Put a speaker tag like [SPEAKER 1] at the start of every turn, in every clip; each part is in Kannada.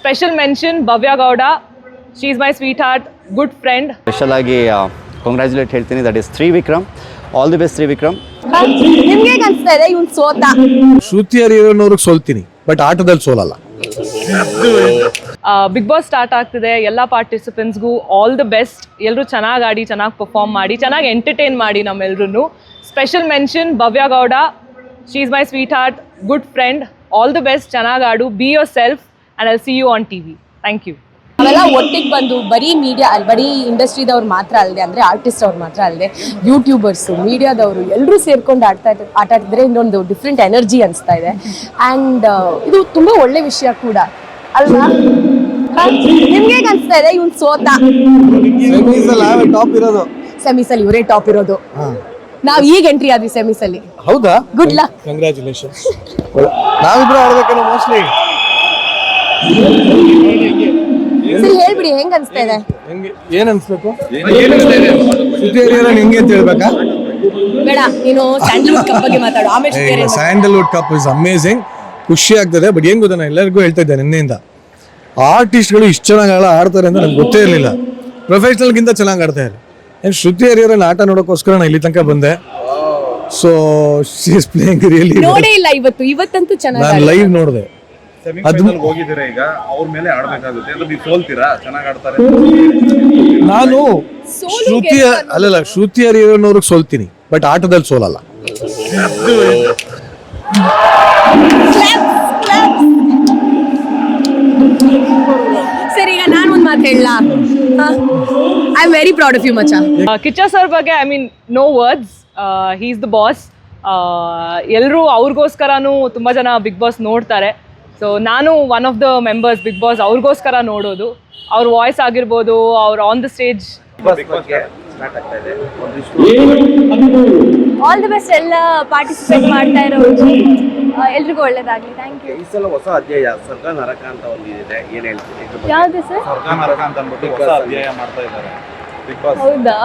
[SPEAKER 1] Special mention Bhavya Gowda she is my sweetheart good friend
[SPEAKER 2] special ಆಗಿ ಕಂಗ್ರ್ಯಾಚುಲೇಟ್ ಹೇಳ್ತೀನಿ. That is Trivikram all the best Trivikram
[SPEAKER 3] ನಿಮ್ಗೆ ಅನ್ಸ್ತಾ ಇದೆ ಇವ್ನ್ ಸೋತ?
[SPEAKER 4] ಶ್ರುತಿ ಹರಿಹರನವ್ರಿಗೆ ಸೋಲ್ತೀನಿ ಬಟ್ ಆಟದಲ್ಲಿ ಸೋಲಲ್ಲ.
[SPEAKER 1] ಬಿಗ್ ಬಾಸ್ ಸ್ಟಾರ್ಟ್ ಆಗ್ತಿದೆ. ಎಲ್ಲ ಪಾರ್ಟಿಸಿಪೆಂಟ್ಸ್ಗೂ ಆಲ್ ದ ಬೆಸ್ಟ್ ಎಲ್ಲರೂ ಚೆನ್ನಾಗಿ ಆಡಿ ಚೆನ್ನಾಗಿ ಪರ್ಫಾರ್ಮ್ ಮಾಡಿ ಚೆನ್ನಾಗಿ ಎಂಟರ್ಟೈನ್ ಮಾಡಿ ನಮ್ಮೆಲ್ಲರೂ special mention Bhavya Gowda she is my sweetheart good friend all the best ಚೆನ್ನಾಗಿ ಆಡು. Be yourself and I see you on T V thank you
[SPEAKER 3] ಅವೆಲ್ಲ ಒಟ್ಟಿಗೆ ಬಂದು ಬರೀ ಮೀಡಿಯಾ ಅಲ್ಲಿ ಬರೀ ಇಂಡಸ್ಟ್ರಿದವ್ರು ಮಾತ್ರ ಅಲ್ಲದೆ ಅಂದರೆ ಆರ್ಟಿಸ್ಟ್ ಅವ್ರು ಮಾತ್ರ ಅಲ್ಲದೆ ಯೂಟ್ಯೂಬರ್ಸು ಮೀಡಿಯಾದವರು ಎಲ್ಲರೂ ಸೇರ್ಕೊಂಡು ಆಡ್ತಾ ಇದ್ದಾರೆ ಆಟ ಆಡ್ತಿದ್ರೆ ಇನ್ನೊಂದು ಡಿಫ್ರೆಂಟ್ ಎನರ್ಜಿ ಅನಿಸ್ತಾ ಇದೆ. ಆ್ಯಂಡ್ ಇದು ತುಂಬ ಒಳ್ಳೆ ವಿಷಯ ಕೂಡ. ಅಲ್ವಾ? ನಿಮ್ಗೆ ಹೇಗೆ ಅನ್ಸ್ತಾ ಇದೆ ಇವ್ನು ಸೋತ?
[SPEAKER 4] ಟಾಪ್ ಇರೋದು.
[SPEAKER 3] ಸೆಮೀಸ್ ಅಲ್ಲಿ ಇವರೇ ಟಾಪ್ ಇರೋದು. ನಾವ್ ಈಗ ಎಂಟ್ರಿ ಆದ್ವಿ ಸೆಮೀಸ್ ಅಲ್ಲಿ.
[SPEAKER 4] ಹೌದಾ?
[SPEAKER 3] ಗುಡ್ ಲಕ್
[SPEAKER 4] ಕಂಗ್ರಾಚುಲೇಷನ್ ನಾವಿಬ್ರು ಆಡ್ಬೇಕೇನೋ ಮೋಸ್ಟ್ಲಿ
[SPEAKER 3] ಸರಿ ಹೇಳ್ಬಿಡಿ ಹೆಂಗ್ ಅನ್ಸ್ತಾ ಇದೆ?
[SPEAKER 4] ಏನ್ ಅನ್ಸ್ಬೇಕು? ಹೆಂಗೆ ಅಂತ ಹೇಳ್ಬೇಕಾ?
[SPEAKER 3] ಬೇಡ ನೀನು ಸ್ಯಾಂಡಲ್ವುಡ್ ಕಪ್ ಬಗ್ಗೆ ಮಾತಾಡು. ಆಮೇಲೆ
[SPEAKER 4] ಸ್ಯಾಂಡಲ್ವುಡ್ ಕಪ್ ಇಸ್ ಅಮೇಸಿಂಗ್ ಖುಷಿ ಆಗ್ತದೆ ಬಟ್ ಏನ್ ಗೊತ್ತಾ ನಾನು ಎಲ್ಲರಿಗೂ ಹೇಳ್ತಾ ಇದ್ದೆ ನಿನ್ನೆಯಿಂದ. ಆರ್ಟಿಸ್ಟ್ಗಳು ಇಷ್ಟು ಚೆನ್ನಾಗಿ ಆಳ ಆಡ್ತಾರೆ ಅಂತ ನಂಗೆ ಗೊತ್ತೇ ಇರಲಿಲ್ಲ. ಪ್ರೊಫೆಷ್ನಲ್ಗಿಂತ ಚೆನ್ನಾಗಿ ಆಡ್ತಾ ಇದ್ದಾರೆ. ಏನು ಶ್ರುತಿ ಹರಿಹರನ್ ಆಟ ನೋಡೋಕ್ಕೋಸ್ಕರ ನಾನು ಇಲ್ಲಿ ತನಕ ಬಂದೆ. So she is playing really
[SPEAKER 3] ನೋಡೇ ಇಲ್ಲ ಇವತ್ತು ಇವತ್ತಂತೂ ಚೆನ್ನಾಗಿ
[SPEAKER 4] ನಾನು ಲೈವ್ ನೋಡಿದೆ.
[SPEAKER 5] ಸೆಮಿಫೈನಲ್ ಹೋಗಿದ್ದೀರಾ ಈಗ? ಅವ್ರ ಮೇಲೆ ಆಡ್ಬೇಕಾಗುತ್ತೆ. ಅಂದ್ರೆ ನೀವು ಸೋಲ್ತೀರಾ? ಚೆನ್ನಾಗಿ ಆಡ್ತಾರೆ?
[SPEAKER 4] ನಾನು ಶ್ರುತಿ ಅಲ್ಲಲ್ಲ ಶ್ರುತಿ ಹರಿಯನವ್ರಿಗೆ ಸೋಲ್ತೀನಿ. ಬಟ್ ಆಟದಲ್ಲಿ ಸೋಲಲ್ಲ.
[SPEAKER 3] ಸರಿ ಈಗ ನಾನು ಒಂದು ಮಾತು ಹೇಳಲಾ? I am very proud of you ಮಚಾ
[SPEAKER 1] Kiccha sir ಬಗ್ಗೆ I mean no words he is the boss ಎಲ್ಲರೂ ಅವ್ರಿಗೋಸ್ಕರನೂ ತುಂಬ ಜನ ಬಿಗ್ ಬಾಸ್ ನೋಡ್ತಾರೆ. ಸೊ ನಾನು one of the members big boss ಅವ್ರಿಗೋಸ್ಕರ ನೋಡೋದು. ಅವ್ರ ವಾಯ್ಸ್ ಆಗಿರ್ಬೋದು ಅವ್ರ on the stage
[SPEAKER 6] all the best ಎಲ್ಲ ಪಾರ್ಟಿಸಿಪೇಟ್ ಮಾಡ್ತಾ ಇರೋರು ಎಲ್ರಿಗೂ ಒಳ್ಳೇದಾಗ್ಲಿ. ಥ್ಯಾಂಕ್ ಯು
[SPEAKER 7] ಈ ಸಲ ಹೊಸ ಅಧ್ಯಾಯ ಸ್ವರ್ಗ ನರಕ ಅಂತ ಒಂದು ಇದೆ. ಏನ್ ಹೇಳ್ತೀರಿ
[SPEAKER 6] ಯಾವ್ದು ಸರ್?
[SPEAKER 5] ಸ್ವರ್ಗ ನರಕ ಅಂತ ಅಂದ್ಬಿಟ್ಟು ಹೊಸ ಅಧ್ಯಾಯ ಮಾಡ್ತಾ ಇದ್ದಾರೆ. ಬಿಗ್ ಬಾಸ್
[SPEAKER 6] ಹೌದಾ?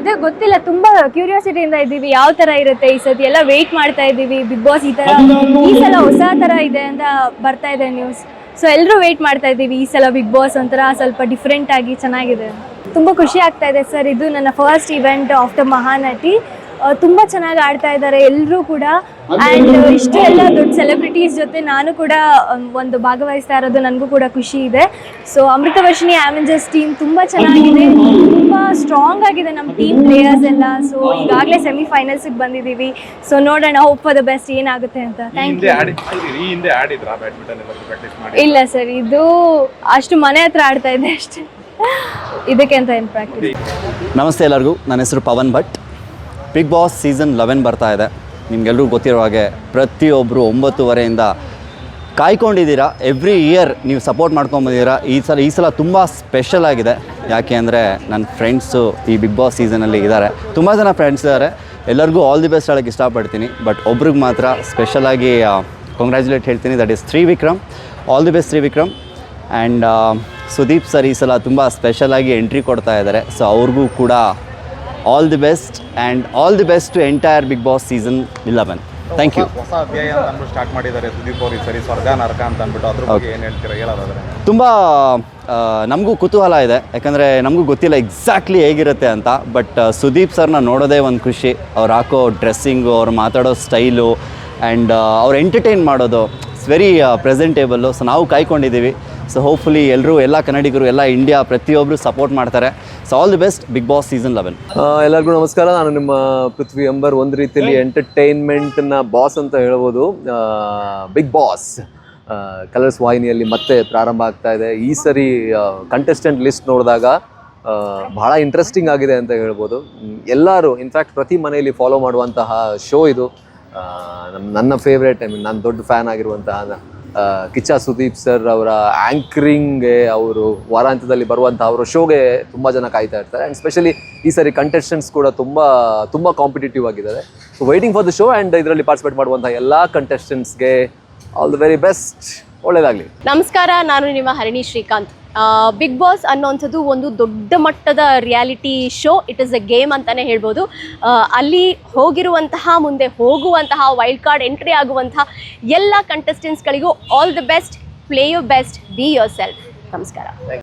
[SPEAKER 6] ಅದೇ ಗೊತ್ತಿಲ್ಲ, ತುಂಬಾ ಕ್ಯೂರಿಯಾಸಿಟಿಯಿಂದ ಇದ್ದೀವಿ, ಯಾವ ತರ ಇರುತ್ತೆ ಈ ಸತಿ ಎಲ್ಲ ವೇಟ್ ಮಾಡ್ತಾ ಇದ್ದೀವಿ ಬಿಗ್ ಬಾಸ್ ಈ ತರ ಈ ಸಲ ಹೊಸ ತರ ಇದೆ ಅಂತ ಬರ್ತಾ ಇದೆ ನ್ಯೂಸ್ ಸೊ ಎಲ್ಲರೂ ವೇಟ್ ಮಾಡ್ತಾ ಇದ್ದೀವಿ, ಈ ಸಲ ಬಿಗ್ ಬಾಸ್ ಒಂಥರ ಸ್ವಲ್ಪ ಡಿಫ್ರೆಂಟ್ ಆಗಿ ಚೆನ್ನಾಗಿದೆ ತುಂಬ ಖುಷಿ ಆಗ್ತಾ ಇದೆ ಸರ್ ಇದು ನನ್ನ first event of the Mahanati. ತುಂಬಾ ಚೆನ್ನಾಗಿ ಆಡ್ತಾ ಇದ್ದಾರೆ ಎಲ್ಲರೂ ಕೂಡ. ಅಂಡ್ ಇಷ್ಟು ಎಲ್ಲ ದೊಡ್ಡ ಸೆಲೆಬ್ರಿಟೀಸ್ ಜೊತೆ ನಾನು ಕೂಡ ಒಂದು ಭಾಗವಹಿಸ್ತಾ ಇರೋದು ನನಗೂ ಕೂಡ ಖುಷಿ ಇದೆ. ಸೊ ಅಮೃತವರ್ಷಿಣಿ ಆವೆಂಜರ್ಸ್ ಟೀಮ್ ತುಂಬಾ ಚೆನ್ನಾಗಿದೆ ತುಂಬಾ ಸ್ಟ್ರಾಂಗ್ ಆಗಿದೆ ನಮ್ಮ ಟೀಮ್ ಪ್ಲೇಯರ್ಸ್ ಎಲ್ಲ. ಸೊ ಈಗಾಗಲೇ ಸೆಮಿಫೈನಲ್ಸಿಗೆ ಬಂದಿದೀವಿ. ಸೊ ನೋಡೋಣ ಹೋಪ್ ಫಾರ್ ದ ಬೆಸ್ಟ್ ಏನಾಗುತ್ತೆ ಅಂತ. ಥ್ಯಾಂಕ್ ಯು
[SPEAKER 5] ಆಡಿ ಈ ಹಿಂದೆ ಆಡಿದ್ರಾ ಬ್ಯಾಡ್ಮಿಂಟನ್ ಎಲ್ಲ ಪ್ರಾಕ್ಟೀಸ್ ಮಾಡಿ?
[SPEAKER 6] ಇಲ್ಲ ಸರ್ ಇದು ಅಷ್ಟು ಮನೆ ಹತ್ರ ಆಡ್ತಾ ಇದೆ ಅಷ್ಟೇ. ಇದಕ್ಕೆ ಅಂತ ಏನು ಪ್ರಾಕ್ಟೀಸ್
[SPEAKER 2] ನಮಸ್ತೆ ಎಲ್ಲರಿಗೂ ನನ್ನ ಹೆಸರು Pavan Bhat. Big boss season eleven ಬರ್ತಾ ಇದೆ. ನಿಮಗೆಲ್ಲರೂ ಗೊತ್ತಿರೋ ಹಾಗೆ ಪ್ರತಿಯೊಬ್ಬರು ಒಂಬತ್ತುವರೆಯಿಂದ ಕಾಯ್ಕೊಂಡಿದ್ದೀರಾ? ಎವ್ರಿ ಇಯರ್ ನೀವು ಸಪೋರ್ಟ್ ಮಾಡ್ಕೊಂಬಂದಿದ್ದೀರಾ ಈ ಸಲ ಈ ಸಲ ತುಂಬ ಸ್ಪೆಷಲ್ ಆಗಿದೆ. ಯಾಕೆ ಅಂದರೆ ನನ್ನ ಫ್ರೆಂಡ್ಸು ಈ ಬಿಗ್ ಬಾಸ್ ಸೀಸನಲ್ಲಿ ಇದ್ದಾರೆ. ತುಂಬ ಜನ ಫ್ರೆಂಡ್ಸ್ ಇದ್ದಾರೆ. ಎಲ್ಲರಿಗೂ ಆಲ್ ದಿ ಬೆಸ್ಟ್ ಹೇಳೋಕ್ಕೆ ಇಷ್ಟಪಡ್ತೀನಿ. ಬಟ್ ಒಬ್ರಿಗೆ ಮಾತ್ರ ಸ್ಪೆಷಲಾಗಿ ಕಂಗ್ರ್ಯಾಚುಲೇಟ್ ಹೇಳ್ತೀನಿ. That is Trivikram all the best Trivikram and Sudeep sir ಈ ಸಲ ತುಂಬ ಸ್ಪೆಷಲಾಗಿ ಎಂಟ್ರಿ ಕೊಡ್ತಾ ಇದ್ದಾರೆ. ಸೊ ಅವ್ರಿಗೂ ಕೂಡ all the best and all the best to entire big boss season eleven thank you
[SPEAKER 5] ಹೊಸ ಅಧ್ಯಾಯ ಅಂತ ಅಂದ್ಬಿಟ್ಟು ಸ್ಟಾರ್ಟ್ ಮಾಡಿದ್ದಾರೆ. ಸುದೀಪ್ ಅವ್ರಿಗೆ ಸರಿ ಸ್ವರ್ಗ ನರಕ ಅಂತ ಅಂದ್ಬಿಟ್ಟು ಅದ್ರ ಬಗ್ಗೆ ಏನು ಹೇಳ್ತೀರಾ? ಹೇಳೋದಾದ್ರೆ.
[SPEAKER 2] ತುಂಬ ನಮಗೂ ಕುತೂಹಲ ಇದೆ. ಯಾಕಂದರೆ ನಮಗೂ ಗೊತ್ತಿಲ್ಲ ಎಕ್ಸಾಕ್ಟ್ಲಿ ಹೇಗಿರುತ್ತೆ ಅಂತ. ಬಟ್ ಸುದೀಪ್ ಸರ್ನ ನೋಡೋದೇ ಒಂದು ಖುಷಿ. ಅವ್ರು ಹಾಕೋ ಡ್ರೆಸ್ಸಿಂಗು ಅವ್ರು ಮಾತಾಡೋ ಸ್ಟೈಲು ಆ್ಯಂಡ್ ಅವ್ರು ಎಂಟರ್ಟೈನ್ ಮಾಡೋದು. ಇಟ್ಸ್ ವೆರಿ ಪ್ರೆಸೆಂಟೇಬಲ್ಲು ಸೊ ನಾವು ಕಾಯ್ಕೊಂಡಿದ್ದೀವಿ. ಸೊ ಹೋಪ್ಫುಲಿ ಎಲ್ಲರೂ ಎಲ್ಲ ಕನ್ನಡಿಗರು, ಎಲ್ಲ ಇಂಡಿಯಾ ಪ್ರತಿಯೊಬ್ಬರು ಸಪೋರ್ಟ್ ಮಾಡ್ತಾರೆ. So all the best big boss season eleven
[SPEAKER 8] ಎಲ್ಲರಿಗೂ ನಮಸ್ಕಾರ. ನಾನು ನಿಮ್ಮ ಪೃಥ್ವಿ ಅಂಬರ್, ಒಂದು ರೀತಿಯಲ್ಲಿ ಎಂಟರ್ಟೈನ್ಮೆಂಟ್ನ ಬಾಸ್ ಅಂತ ಹೇಳ್ಬೋದು. ಬಿಗ್ ಬಾಸ್ ಕಲರ್ಸ್ ವಾಹಿನಿಯಲ್ಲಿ ಮತ್ತೆ ಪ್ರಾರಂಭ ಆಗ್ತಾ ಇದೆ. ಈ ಸರಿ ಕಂಟೆಸ್ಟೆಂಟ್ ಲಿಸ್ಟ್ ನೋಡಿದಾಗ ಬಹಳ ಇಂಟ್ರೆಸ್ಟಿಂಗ್ ಆಗಿದೆ ಅಂತ ಹೇಳ್ಬೋದು. ಎಲ್ಲರೂ ಇನ್ಫ್ಯಾಕ್ಟ್ ಪ್ರತಿ ಮನೆಯಲ್ಲಿ ಫಾಲೋ ಮಾಡುವಂತಹ ಶೋ ಇದು. ನನ್ನ ಫೇವ್ರೇಟ್ ಐ ಮೀನ್ ನಾನು ದೊಡ್ಡ ಫ್ಯಾನ್ ಆಗಿರುವಂತಹ ಕಿಚ್ಚ ಸುದೀಪ್ ಸರ್ ಅವರ ಆ್ಯಂಕರಿಂಗ್ಗೆ ಅವರು ವಾರಾಂತ್ಯದಲ್ಲಿ ಬರುವಂಥ ಅವರ ಶೋಗೆ ತುಂಬ ಜನ ಕಾಯ್ತಾ ಇರ್ತಾರೆ. ಆ್ಯಂಡ್ ಸ್ಪೆಷಲಿ ಈ ಸರಿ ಕಂಟೆಸ್ಟೆಂಟ್ಸ್ ಕೂಡ ತುಂಬ ತುಂಬ ಕಾಂಪಿಟೇಟಿವ್ ಆಗಿದ್ದಾರೆ. So waiting for the show and ಇದರಲ್ಲಿ ಪಾರ್ಟಿಸಿಪೇಟ್ ಮಾಡುವಂಥ ಎಲ್ಲ ಕಂಟೆಸ್ಟೆಂಟ್ಸ್ಗೆ ಆಲ್ ದ ವೆರಿ ಬೆಸ್ಟ್ ಒಳ್ಳೆಯದಾಗಲಿ
[SPEAKER 3] ನಮಸ್ಕಾರ, ನಾನು ನಿಮ್ಮ ಹರಿಣಿ ಶ್ರೀಕಾಂತ್.
[SPEAKER 9] ಬಿಗ್ ಬಾಸ್ ಅನ್ನೋಂಥದ್ದು ಒಂದು ದೊಡ್ಡ ಮಟ್ಟದ reality show it is a game ಅಂತಲೇ ಹೇಳ್ಬೋದು. ಅಲ್ಲಿ ಹೋಗಿರುವಂತಹ, ಮುಂದೆ ಹೋಗುವಂತಹ ವೈಲ್ಡ್ ಕಾರ್ಡ್ ಎಂಟ್ರಿ ಆಗುವಂತಹ ಎಲ್ಲ ಕಂಟೆಸ್ಟೆಂಟ್ಸ್ಗಳಿಗೂ all the best play you best be yourself ನಮಸ್ಕಾರ.